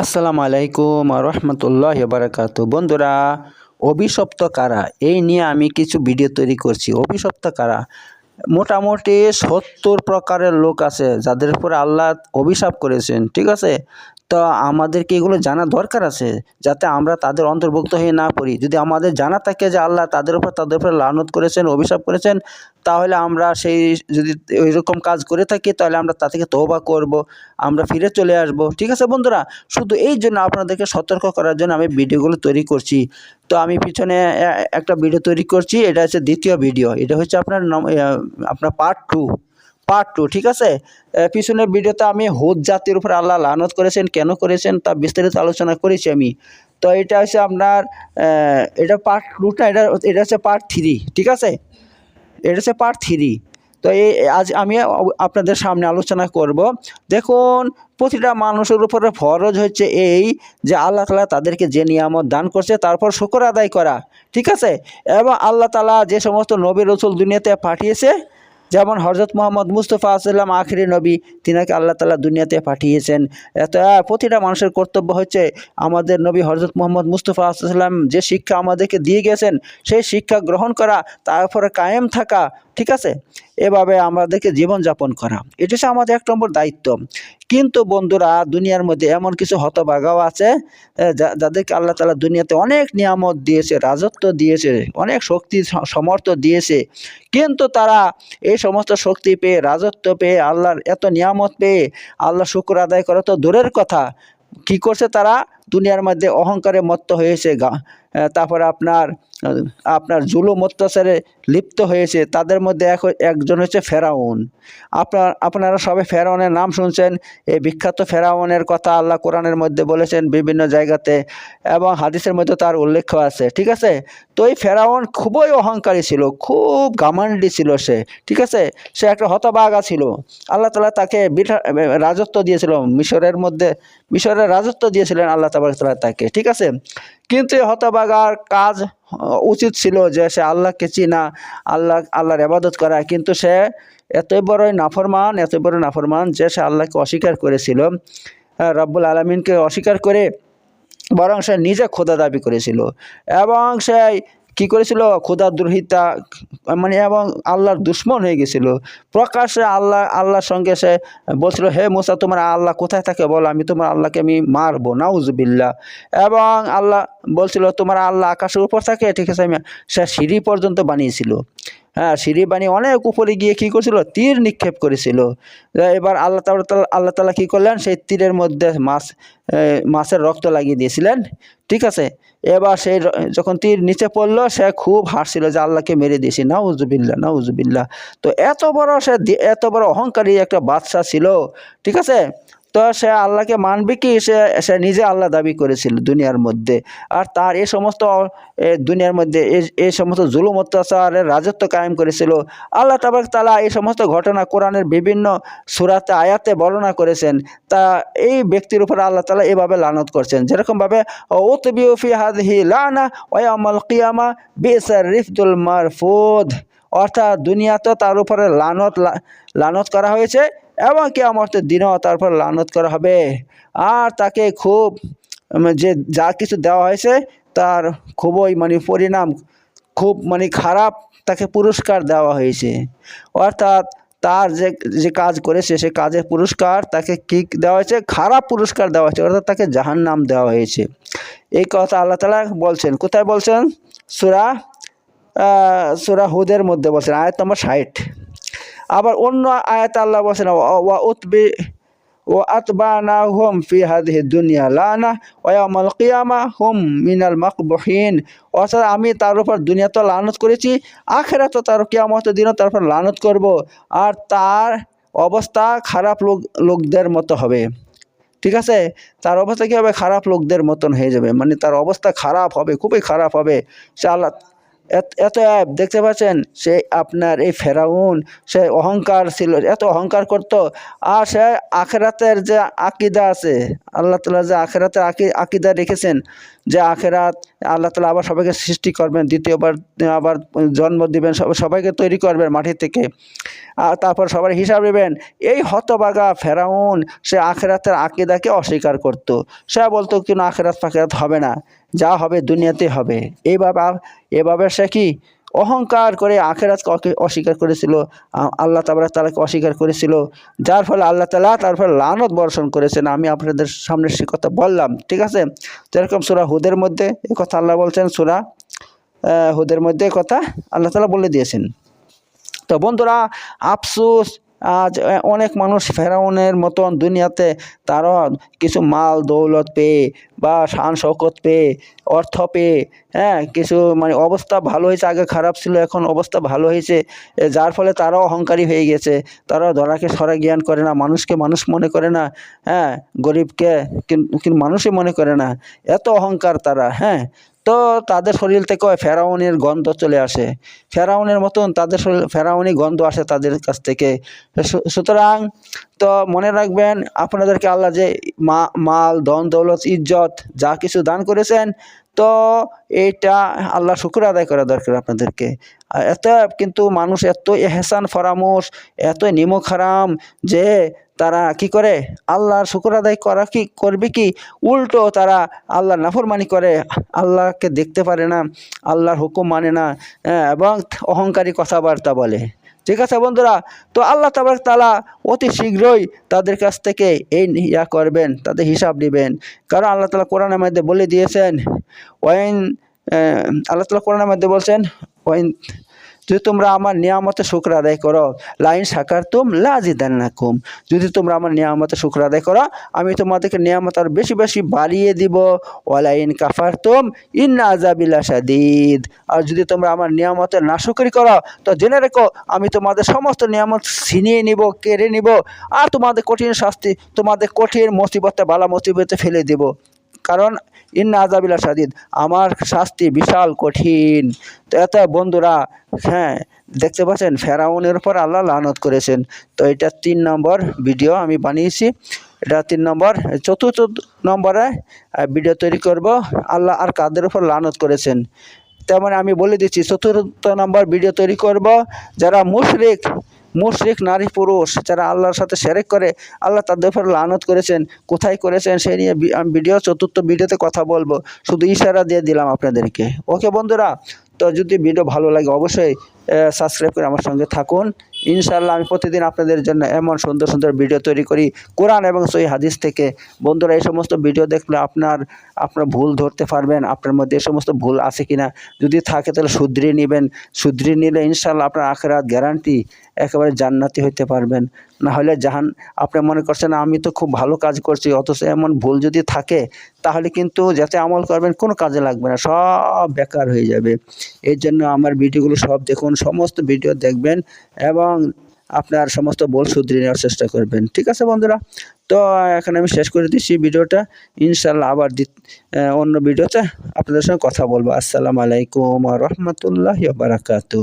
আসসালামু আলাইকুম রহমতুল্লাহ বারাকাতু। বন্ধুরা, অভিশপ্ত কারা? এই নিয়ে আমি কিছু ভিডিও তৈরি করছি। অভিশপ্ত কারা? মোটামুটি সত্তর প্রকারের লোক আছে যাদের উপর আল্লাহ অভিশাপ করেছেন, ঠিক আছে? তো আমাদেরকে এগুলো জানা দরকার আছে, যাতে আমরা তাদের অন্তর্ভুক্ত হয়ে না পড়ি। যদি আমাদের জানা থাকে যে আল্লাহ তাদের উপর তাদের উপর লানত করেছেন, অভিশাপ করেছেন, তাহলে আমরা সেই, যদি ওইরকম কাজ করে থাকি, তাহলে আমরা তা থেকে তওবা করব, আমরা ফিরে চলে আসব। ঠিক আছে বন্ধুরা? শুধু এই জন্য আপনাদেরকে সতর্ক করার জন্য আমি ভিডিওগুলো তৈরি করছি। তো আমি পিছনে একটা ভিডিও তৈরি করছি, এটা হচ্ছে দ্বিতীয় ভিডিও। এটা হচ্ছে আপনার আপনার পার্ট টু পার্ট টু ঠিক আছে? পিছনের ভিডিওতে আমি হুদ জাতির উপর আল্লাহ লানত করেছেন, কেন করেছেন তা বিস্তারিত আলোচনা করেছি আমি। তো এটা হচ্ছে আপনার এটা পার্ট টুটা এটা এটা হচ্ছে পার্ট থ্রি ঠিক আছে? এটা হচ্ছে পার্ট থ্রি তো এই আজ আমি আপনাদের সামনে আলোচনা করব। দেখুন, প্রতিটা মানুষের উপরে ফরজ হচ্ছে এই যে আল্লাহ তালা তাদেরকে যে নিয়ামত দান করছে, তারপর শুকর আদায় করা, ঠিক আছে? এবং আল্লাহ তালা যে সমস্ত নবী রসুল দুনিয়াতে পাঠিয়েছে যেমন হজরত মোহাম্মদ মুস্তফা আসাল্লাম আখিরি নবী, তিনাকে আল্লাহ তালা দুনিয়াতে পাঠিয়েছেন। এত প্রতিটা মানুষের কর্তব্য হচ্ছে আমাদের নবী হজরত মোহাম্মদ মুস্তফা আসাল্লাম যে শিক্ষা আমাদেরকে দিয়ে গেছেন, সেই শিক্ষা গ্রহণ করা তারপরে কায়েম থাকা, ঠিক আছে? এভাবে আমাদেরকে জীবনযাপন করা। এটা হচ্ছে আমাদের এক নম্বর দায়িত্ব। কিন্তু বন্ধুরা, দুনিয়ার মধ্যে এমন কিছু হতবাগাও আছে যাদেরকে আল্লাহ তালা দুনিয়াতে অনেক নিয়ামত দিয়েছে, রাজত্ব দিয়েছে, অনেক শক্তি সমর্থ দিয়েছে। কিন্তু তারা এই সমস্ত শক্তি পেয়ে, রাজত্ব পেয়ে, আল্লাহর এত নিয়ামত পেয়ে, আল্লাহ শুক্র আদায় করা তো দূরের কথা। কি করছে তারা? দুনিয়ার মধ্যে অহংকারে মত্ত হয়েছে গা- তারপরে আপনার আপনার জুলুম, অত্যাচারে লিপ্ত হয়েছে, তাদের মধ্যে এক, একজন হচ্ছে ফেরাউন। আপনার, আপনারা সবাই ফেরাউনের নাম শুনছেন, এই বিখ্যাত ফেরাউনের কথা আল্লাহ কোরআনের মধ্যে বলেছেন বিভিন্ন জায়গাতে, এবং হাদিসের মধ্যে তার উল্লেখ আছে, ঠিক আছে? তো এই ফেরাউন খুবই অহংকারী ছিল, খুব গামান্ডি ছিল সে, ঠিক আছে? সে একটা হতবাগা ছিল। আল্লাহ তালা তাকে রাজত্ব দিয়েছিল, মিশরের মধ্যে, মিশরের রাজত্ব দিয়েছিলেন আল্লাহ তালা তাকে, ঠিক আছে? কিন্তু হতবাগার কাজ উচিত ছিল যে সে আল্লাহকে চিনা, আল্লাহ, আল্লাহর আবাদত করা। কিন্তু সে এতই বড়ই নাফরমান এত বড় নাফরমান যে সে আল্লাহকে অস্বীকার করেছিল। রব্বুল আলমিনকে অস্বীকার করে বরং সে নিজে খোদা দাবি করেছিল। এবং সে কি করেছিল? খোদা দ্রোহিতা মানে এবং আল্লাহর দুশ্মন হয়ে গেছিল। প্রকাশ্যে আল্লাহ, আল্লাহর সঙ্গে সে বলছিল, হে মোসা, তোমার আল্লাহ কোথায় থাকে বলো? আমি তোমার আল্লাহকে আমি মারবো নাউজবিল্লা এবং আল্লাহ বলছিল, তোমার আল্লাহ আকাশের উপর থাকে, ঠিক আছে, আমি সে সিঁড়ি পর্যন্ত বানিয়েছিল। হ্যাঁ সিঁড়ি বানিয়ে অনেক উপরে গিয়ে কী করেছিল? তীর নিক্ষেপ করেছিল। এবার আল্লাহ তালা আল্লাহ তালা কী করলেন? সেই তীরের মধ্যে মাছ মাছের রক্ত লাগিয়ে দিয়েছিলেন। ঠিক আছে? এবার সেই যখন তীর নিচে পড়ল, সে খুব হাসছিল যে আল্লাহকে মেরে দিয়েছি। না উজুবিল্লা নাউজুবিল্লা নাউজুবিল্লা তো এত বড় সে এত বড় অহংকারী একটা বাদশা ছিল। ঠিক আছে? তো সে আল্লাহকে মানবে কি? সে সে নিজে আল্লাহ দাবি করেছিল দুনিয়ার মধ্যে। আর তার এই সমস্ত দুনিয়ার মধ্যে এই- সমস্ত জুলুম, অত্যাচারের রাজত্ব কায়েম করেছিল। আল্লাহ তাবাক তালা এই সমস্ত ঘটনা কোরআনের বিভিন্ন সুরাতে, আয়াতে বর্ণনা করেছেন। তা এই ব্যক্তির উপর আল্লাহ তালা এভাবে লানত করছেন। যেরকমভাবে ওতবিউফি হাদহি লানা ওয়ামাল কিয়ামা বেসার রিফদুল মারফুদ। অর্থাৎ দুনিয়াতে তার উপরে লানত লানত করা হয়েছে। এবং কিয়ামতের দিনেও তার উপর লানত করা হবে। আর তাকে খুব যে যা কিছু দেওয়া হয়েছে তার খুবই মানে পরিণাম, খুব মানে খারাপ তাকে পুরস্কার দেওয়া হয়েছে। অর্থাৎ তার যে যে কাজ করেছে সে কাজের পুরস্কার তাকে কি দেওয়া হয়েছে? খারাপ পুরস্কার দেওয়া হয়েছে, অর্থাৎ তাকে জাহান্নাম দেওয়া হয়েছে। এই কথা আল্লাহ তালা বলছেন, কোথায় বলছেন? সুরা সুরা হুদের মধ্যে বলছেন, আয়াত নম্বর ষাট। আবার অন্য আয়াত আল্লাহ বলছেন, "ওয়া- উতবি ও আতবানা হুম ফি হাদিহি দুনিয়া লানা ওয়ামাল কিয়ামা হুম মিনাল মাকবুহিন। অর্থাৎ আমি তার উপর দুনিয়া তো লানত করেছি আখেরা তো তার কিয়ামত দিনও তার উপর লানত করব। আর তার অবস্থা খারাপ লোক লোকদের মতো হবে। ঠিক আছে? তার অবস্থা কী হবে? খারাপ লোকদের মতন হয়ে যাবে। মানে তার অবস্থা খারাপ হবে, খুবই খারাপ হবে। সে আল্লাহ এত- এত অ্যাপ দেখতে পাচ্ছেন? সে আপনার এই ফেরাউন, সে অহংকার ছিল, এত অহংকার করত। আর সে আখেরাতের যে আকিদা আছে, আল্লাহ তালা যে আখেরাতের আকি, আকিদা রেখেছেন, যে আখেরাত আল্লাহ তালা আবার সবাইকে সৃষ্টি করবেন, দ্বিতীয়বার, আবার জন্ম দিবেন সবাইকে তৈরি করবেন মাটি থেকে। আর তারপর সবার হিসাব নেবেন, এই হতবাগা ফেরাউন সে আখেরাতের আকিদাকে অস্বীকার করত। সে বলতো কিন্তু আখেরাত ফাখেরাত হবে না। যা হবে দুনিয়াতে হবে। এইভাবে আ- এভাবে সে কি অহংকার করে আখেরাতকে অস্বীকার করেছিল আল্লাহ তাবার তালাকে অস্বীকার করেছিল, যার ফলে আল্লাহ তালা তার ফলে লানত বর্ষণ করেছেন। আমি আপনাদের সামনে সে কথা বললাম, ঠিক আছে? যেরকম সুরা হুদের মধ্যে এ কথা আল্লাহ বলছেন, সুরা হুদের মধ্যে কথা আল্লাহ তালা বলে দিয়েছেন। তো বন্ধুরা, আফসোস আজ অনেক মানুষ ফেরাউনের মতন দুনিয়াতে তারা কিছু মাল, দৌলত পেয়ে বা শান শৌকত পেয়ে, অর্থ পেয়ে হ্যাঁ কিছু মানে অবস্থা ভালো হয়েছে, আগে খারাপ ছিল, এখন অবস্থা ভালো হয়েছে যার ফলে তারাও অহংকারী হয়ে গেছে। তারা ধরাকে সরা জ্ঞান করে না, মানুষকে মানুষ মনে করে না হ্যাঁ গরিবকে কিন- কিন্তু মানুষই মনে করে না। এত অহংকার তারা হ্যাঁ তো তাদের শরীর থেকে ফেরাউনের গন্ধ চলে আসে। ফেরাউনের মতন তাদের শরীর, ফেরাউনি গন্ধ আসে তাদের কাছ থেকে। সুতরাং তো মনে রাখবেন আপনাদেরকে আল্লাহ যে মা মাল ধন দৌলত ইজ্জত যা কিছু দান করেছেন তো এটা আল্লাহ শুক্র আদায় করা দরকার আপনাদেরকে। এত কিন্তু মানুষ এত এহসান ফরামোশ এত নিমক হারাম যে তারা কি করে? আল্লাহর শুক্র আদায় করা কি করবে কি? উল্টো তারা আল্লাহর নাফরমানি করে আল্লাহকে দেখতে পারে না আল্লাহর হুকুম মানে না হ্যাঁ, এবং অহংকারী কথাবার্তা বলে। ঠিক আছে বন্ধুরা? তো আল্লাহ তাবার তালা অতি শীঘ্রই তাদের কাছ থেকে এই ইয়া করবেন, তাদের হিসাব নেবেন কারণ আল্লাহ তালা কোরআনের মধ্যে বলে দিয়েছেন, ওয়াইন আল্লাহ তালা কোরআনের মধ্যে বলছেন, ওয়াইন যদি তোমরা আমার নিয়ামতে শুক্র আদায় করো, লাইন সাকার তুম লাজিদান্নাকুম যদি তোমরা আমার নিয়ামতে শুক্র আদায় করো, আমি তোমাদেরকে নিয়ামত আর বেশি বেশি বাড়িয়ে দিব। ওয়ালাইন কাফার তুম ইন্না আজাবিল্লা সাদিদ আর যদি তোমরা আমার নিয়ামতের নাশুকরি করো, তো জেনে রেখো, আমি তোমাদের সমস্ত নিয়ামত ছিনিয়ে নিব, কেড়ে নিব, আর তোমাদের কঠিন শাস্তি, তোমাদের কঠিন মুসিবতে বালা মুসিবতে ফেলে দেব। কারণ ইন্না আজাবিল্লা সাদিদ আমার শাস্তি বিশাল কঠিন। তো এত বন্ধুরা হ্যাঁ দেখতে পাচ্ছেন, ফেরাউনের উপর আল্লাহ লানত করেছেন। তো এটা তিন নম্বর ভিডিও আমি বানিয়েছি। এটা তিন নম্বর, চতুর্থ নম্বরে ভিডিও তৈরি করব। আল্লাহ আর কাদের উপর লানত করেছেন। তেমন আমি বলে দিচ্ছি, চতুর্থ নম্বর ভিডিও তৈরি করব। যারা মুশরিক মুশরিক, নারী, পুরুষ যারা আল্লাহর সাথে সেরেক করে, আল্লাহ তাদের উপর লানত করেছেন। কোথায় করেছেন সেই নিয়ে আমি ভিডিও চতুর্থ ভিডিওতে কথা বলব। শুধু ইশারা দিয়ে দিলাম আপনাদেরকে। ওকে বন্ধুরা, তো যদি ভিডিও ভালো লাগে অবশ্যই সাবস্ক্রাইব করে আমার সঙ্গে থাকুন। ইনশাআল্লাহ আমি প্রতিদিন আপনাদের জন্য এমন সুন্দর সুন্দর ভিডিও তৈরি করি। কোরআন এবং সই হাদিস থেকে। বন্ধুরা, এই সমস্ত ভিডিও দেখলে আপনার আপনার ভুল ধরতে পারবেন। আপনার মধ্যে এই সমস্ত ভুল আছে কিনা যদি থাকে তাহলে শুধরিয়ে নেবেন। শুধরিয়ে নিলে ইনশাআল্লাহ আপনার আখেরাত গ্যারান্টি একেবারে জান্নাতি হইতে পারবেন। না হলে জাহান, আপনি মনে করছেন, আমি তো খুব ভালো কাজ করছি, অথচ এমন ভুল যদি থাকে, তাহলে কিন্তু যাতে আমল করবেন, কোনো কাজে লাগবে না, সব বেকার হয়ে যাবে। এর জন্য আমার ভিডিওগুলো সব দেখুন। সমস্ত ভিডিও দেখবেন এবং আপনার সমস্ত বোল শুধরে নেওয়ার চেষ্টা করবেন। ঠিক আছে বন্ধুরা? তো এখন আমি শেষ করে দিচ্ছি ভিডিওটা। ইনশাল্লাহ আবার দি- অন্য ভিডিওতে আপনাদের সঙ্গে কথা বলব। আসসালামু আলাইকুম রহমতুল্লাহ বারাকাতু